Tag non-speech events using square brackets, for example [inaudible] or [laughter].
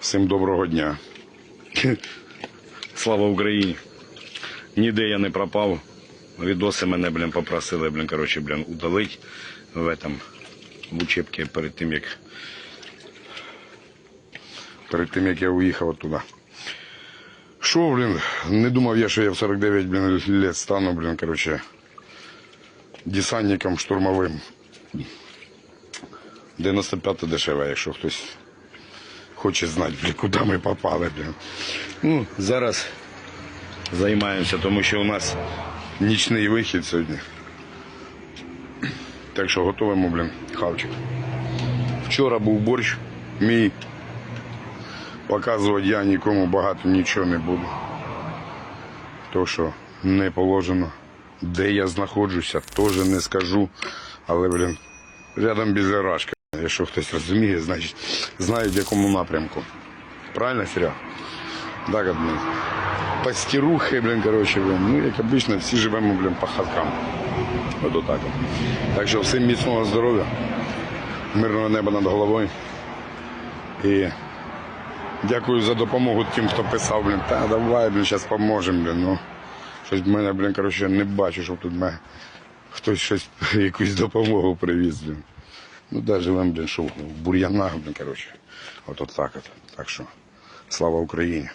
Всім доброго дня. Слава Україні. Ніде я не пропав. Відоси мене, блін, попросили, блін, коротше, блін, удалить в этом, в учебці перед тим, як перед тим, як я уїхав оттуда. Що, блін, не думав я, що я в 49, блін, лет стану, блін, коротше, десантником штурмовим. 95 дешеве, якщо хтось хоче знати, блін, куди ми попали, блін. Ну, зараз займаємося, тому що у нас нічний вихід сьогодні. Так що готуємо, блін, хавчик. Вчора був борщ мій. Показувати я нікому багато нічого не буду. То, що не положено. Де я знаходжуся, теж не скажу. Але, блін, рядом біля рашки. Якщо хтось розуміє, значить знають в якому напрямку. Правильно, Серега? Так, блін. Пастірухи, блін, коротше, блін. Ну, як обично, всі живемо, блін, по хаткам. От отак. Так що всім міцного здоров'я, мирного неба над головою. І дякую за допомогу тим, хто писав, блін. Та давай, блін, зараз поможемо, блін. Ну, щось в мене, блін, коротше, не бачу, щоб тут мене хтось щось, [laughs] якусь допомогу привіз, блін. Ну, да, живемо, блин, що в бур'янах, блін, коротше. От, от так вот. Так що, слава Україні.